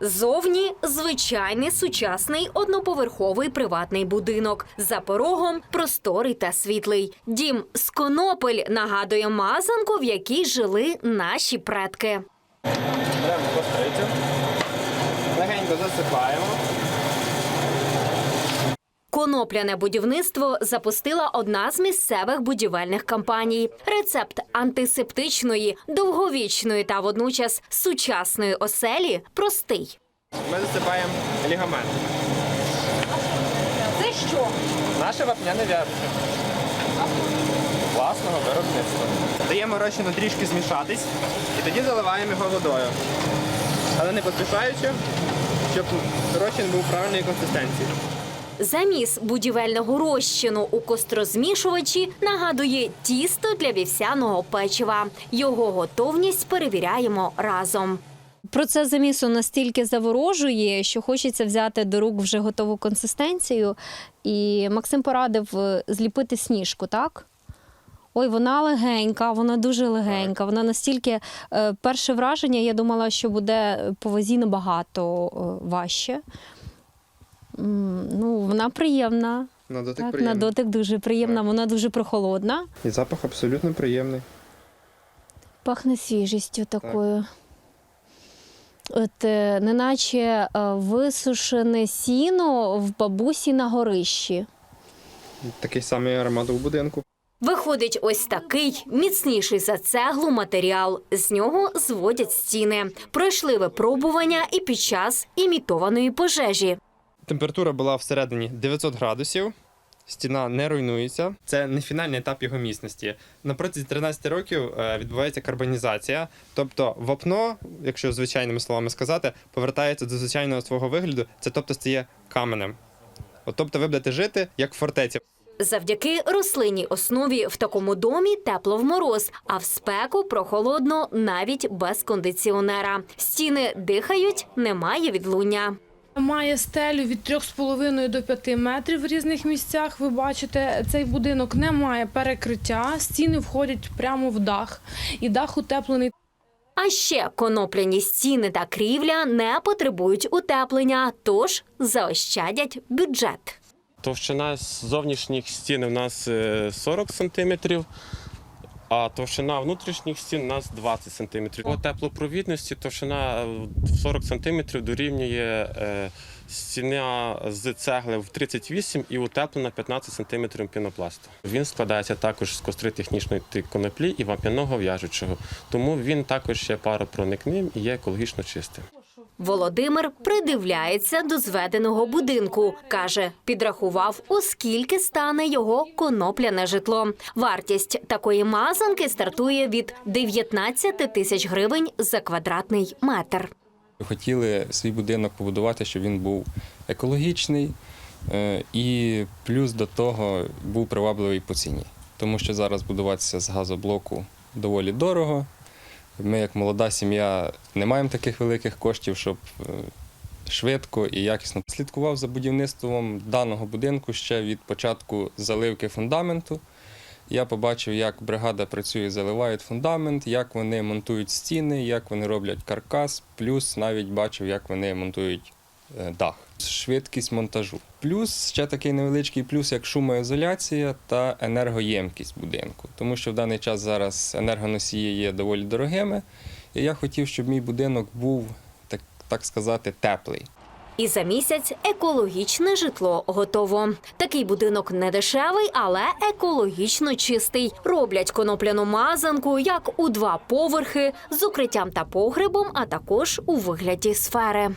Зовні звичайний сучасний одноповерховий приватний будинок. За порогом просторий та світлий. Дім з конопель нагадує мазанку, в якій жили наші предки. Беремо кострицю, легенько засипаємо. Конопляне будівництво запустила одна з місцевих будівельних компаній. Рецепт антисептичної, довговічної та водночас сучасної оселі простий. Ми засипаємо лігамент. Це що? Наше вапняне в'ябище. Власного виробництва. Даємо розчину трішки змішатись і тоді заливаємо його водою. Але не поспішаючи, щоб розчин був правильної консистенції. Заміс будівельного розчину у кострозмішувачі нагадує тісто для вівсяного печива. Його готовність перевіряємо разом. Процес замісу настільки заворожує, що хочеться взяти до рук вже готову консистенцію. І Максим порадив е, зліпити сніжку, так? Ой, вона легенька, вона дуже легенька. Вона настільки е, перше враження, я думала, що буде по вазі набагато е, важче. Ну, вона приємна. На дотик Так, на дотик дуже приємна, вона дуже прохолодна. І запах абсолютно приємний. Пахне свіжістю такою. От, е, неначе е, висушене сіно в бабусі на горищі. Такий самий аромат у будинку. Виходить ось такий міцніший за цеглу матеріал. З нього зводять стіни. Пройшли випробування і під час імітованої пожежі. Температура була всередині 900 градусів. Стіна не руйнується. Це не фінальний етап його міцності. На протязі 13 років е, відбувається карбонізація. Тобто вапно, якщо звичайними словами сказати, повертається до звичайного свого вигляду. Це тобто стає каменем. От, тобто ви будете жити як в фортеці. Завдяки рослинній основі в такому домі тепло в мороз, а в спеку прохолодно навіть без кондиціонера. Стіни дихають, немає відлуння. Має стелю від 3,5 до 5 метрів в різних місцях. Ви бачите, цей будинок не має перекриття, стіни входять прямо в дах, і дах утеплений А ще конопляні стіни та крівля не потребують утеплення, тож заощадять бюджет. Товщина з зовнішніх стін у нас е, 40 см, а товщина внутрішніх стін у нас 20 см. По теплопровідності товщина в 40 см дорівнює е, стіна з цегли в 38 і утеплена 15 см пінопласту. Він складається також з костри технічної коноплі і вап'яного в'яжучого, тому він також є паропроникним і є екологічно чистим. Володимир придивляється до зведеного будинку. каже, підрахував, оскільки стане його конопляне житло. Вартість такої мазанки стартує від 19 тисяч гривень за квадратний метр. Хотіли свій будинок побудувати, щоб він був екологічний е, і плюс до того був привабливий по ціні. Тому що зараз будуватися з газоблоку доволі дорого. Ми, як молода сім'я, не маємо таких великих коштів, щоб е, швидко і якісно слідкував за будівництвом даного будинку ще від початку заливки фундаменту. Я побачив, як бригада працює, заливають фундамент, як вони монтують стіни, як вони роблять каркас, плюс навіть бачив, як вони монтують дах. Швидкість монтажу. Плюс ще такий невеличкий плюс, як шумоізоляція та енергоємкість будинку. Тому що в даний час зараз енергоносії є доволі дорогими. І я хотів, щоб мій будинок був, так, так сказати, теплий. І за місяць екологічне житло готово. Такий будинок не дешевий, але екологічно чистий. Роблять конопляну мазанку як у два поверхи з укриттям та погребом, а також у вигляді сфери.